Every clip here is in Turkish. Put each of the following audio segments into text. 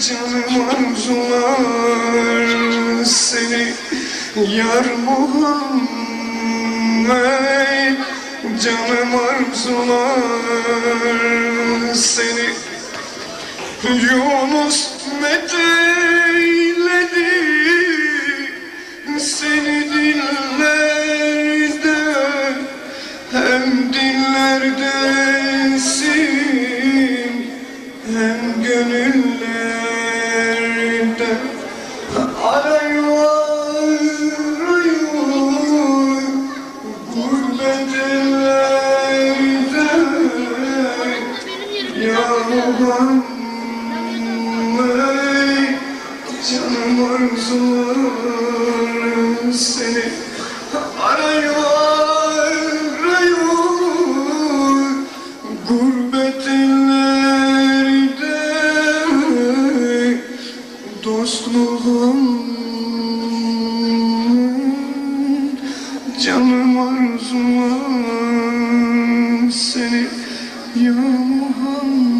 canım arzular seni Yar Muhammed Canım arzular seni Yunus meteyledi Muhammed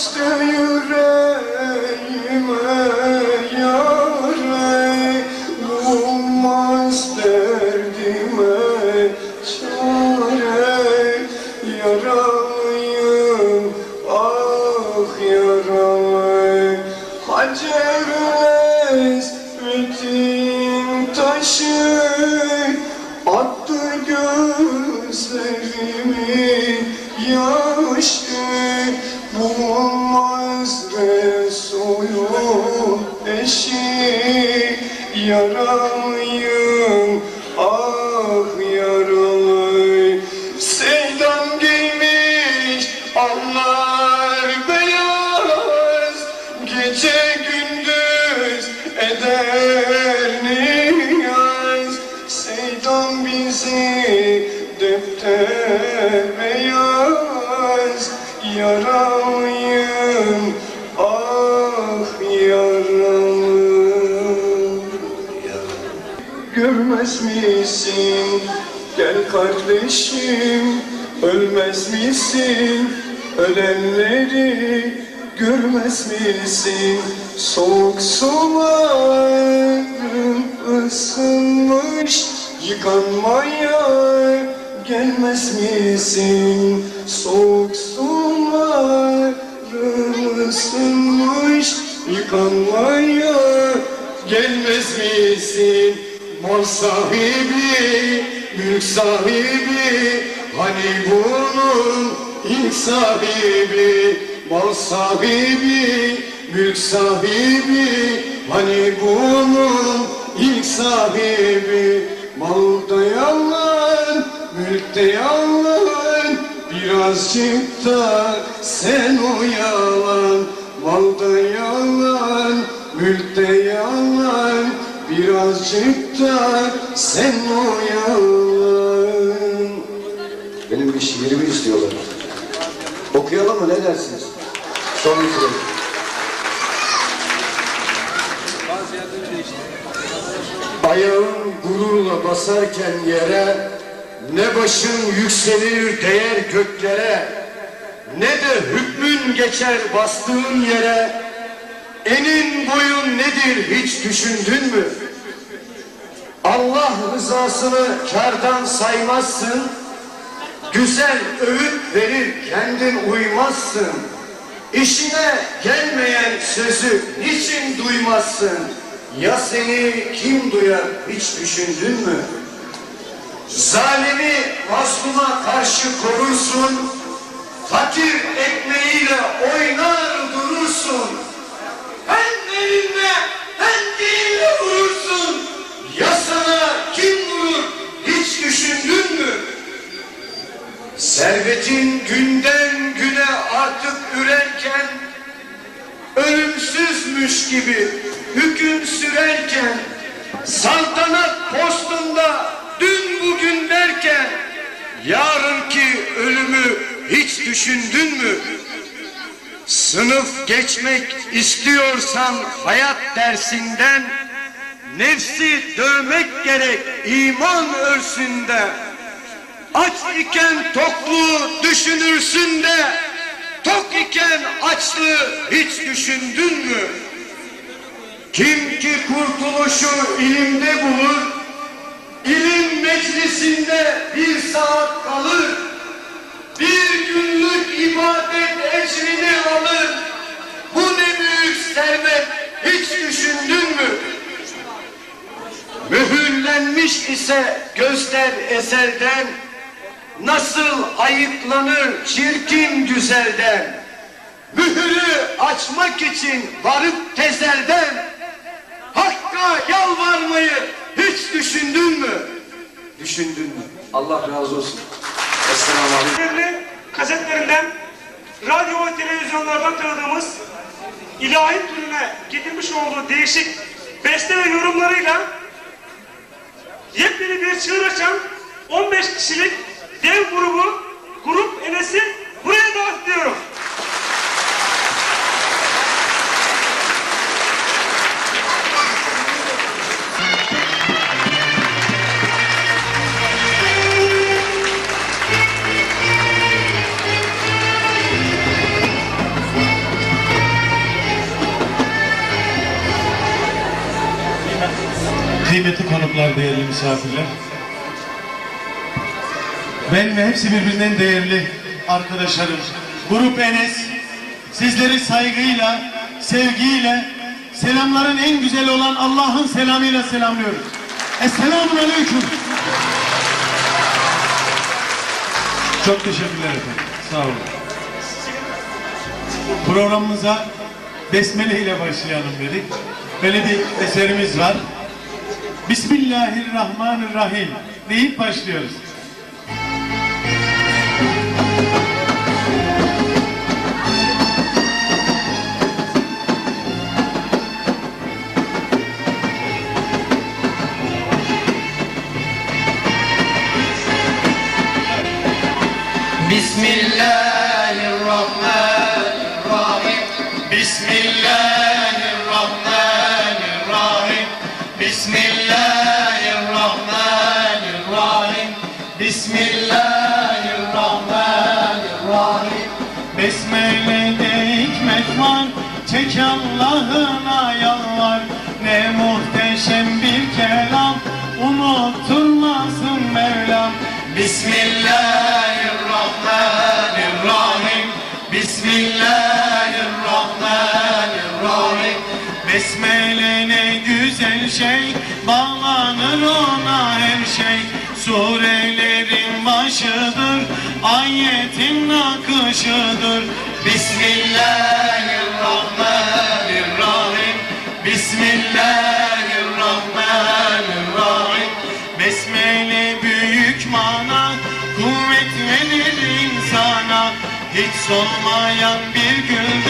Açtı yüreğime yare Bulmaz derdime çare Yaralıyım Yaralıyım ah yaralı Sevdam giymiş Allah beyaz. Gece gündüz eder Görmez misin? Gel kardeşim Ölmez misin? Ölenleri Görmez misin? Soğuk sularım ısınmış Yıkanmaya gelmez misin? Soğuk sularım ısınmış Yıkanmaya gelmez misin Mal sahibi, mülk sahibi Hani bunun ilk Mal sahibi, mülk sahibi Hani bunun ilk sahibi. Malda yalan, mülkte yalan. Birazcık da sen uyalan Malda yalan, mülkte yalan Birazcık da sen uyalan Benim bir şiirimi istiyorlar. Okuyalım mı ne dersiniz? Son bitirelim. Ayağın gururla basarken yere Ne başın yükselir değer göklere Ne de hükmün geçer bastığın yere Enin boyun nedir hiç düşündün mü? Allah rızasını kardan saymazsın Güzel öğüt verir kendin uymazsın İşine gelmeyen sözü niçin duymazsın? Ya seni kim duyar hiç düşündün mü? Zalimi mazluma karşı korursun, fakir ekmeğiyle oynar durursun. Hem elinle hem dilinle vurursun. Ya sana kim vurur hiç düşündün mü? Servetin günden güne artık ürerken Ölümsüzmüş gibi hüküm sürerken Saltanat postunda dün bugün derken Yarınki ölümü hiç düşündün mü? Sınıf geçmek istiyorsan hayat dersinden Nefsi dövmek gerek iman örsünde Aç iken tokluğu düşünürsün de Tok iken açlığı hiç düşündün mü? Kim ki kurtuluşu ilimde bulur ilim meclisinde bir saat kalır Bir günlük ibadet ecrini alır Bu ne büyük servet hiç düşündün mü? Mühürlenmiş ise gözler eserden Nasıl ayıklanır çirkin güzelden Mühürü açmak için varıp tezelden Hakka yalvarmayı hiç düşündün mü? Düşündün mü? Allah razı olsun. Esselamu Aleyküm. Kasetlerinden, radyo ve televizyonlardan tanıdığımız ilahi türüne getirmiş olduğu değişik beste ve yorumlarıyla yepyeni bir çığır açan 15 kişilik dev grubu, grup Enes'i buraya davet ediyorum. Kıymetli konuklar, değerli misafirler. Ben ve hepsi birbirinden değerli arkadaşlarım. Grup Enes sizleri saygıyla, sevgiyle, selamların en güzeli olan Allah'ın selamıyla selamlıyoruz. Esselamun Aleyküm. Çok teşekkürler efendim. Sağ olun. Programımıza Besmele ile başlayalım dedik. Böyle bir eserimiz var. Bismillahirrahmanirrahim deyip başlıyoruz. Bismillahirrahmanirrahim. Bismillahirrahmanirrahim. Bismillahirrahmanirrahim. Bismillahirrahmanirrahim. Besmele'de hikmet var Çek Allah'ına yalvar. Ne muhteşem bir kelam. Unutturmasın Mevlam. Bismillahirrahmanirrahim Besmele ne güzel şey Bağlanır ona her şey. Surelerin başıdır Ayetin akışıdır. Bismillahirrahmanirrahim Bismillahirrahmanirrahim. Besmele büyük mana Kuvvet verir insana. Hiç solmayan bir güldür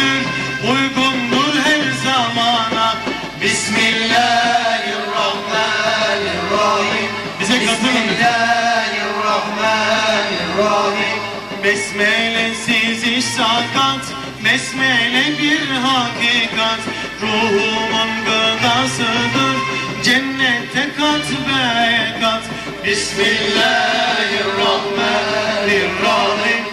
Besmelesiz iş sakat Besmele bir hakikat. Ruhumun gıdasıdır Cennete kat be kat Bismillahirrahmanirrahim